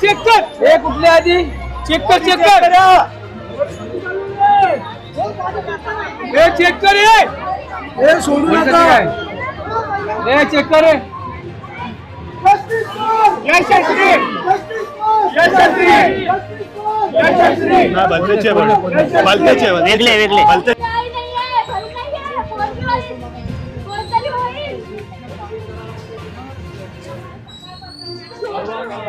check कर एक कुठले आधी चेक कर चेक कर ए चेक कर ए ए सोडू नका ए चेक कर ए यशस्वी यशस्वी यशस्वी ना बलतेचे बलतेचे वेगळे वेगळे बलते कोणतरी होईल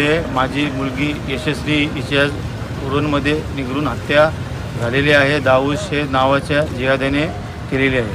मध्ये माझी मुलगी यशस्वी हिच्या रूनमध्ये निघून हत्या झालेली आहे दाऊस हे नावाच्या जिहाद्याने केलेली आहे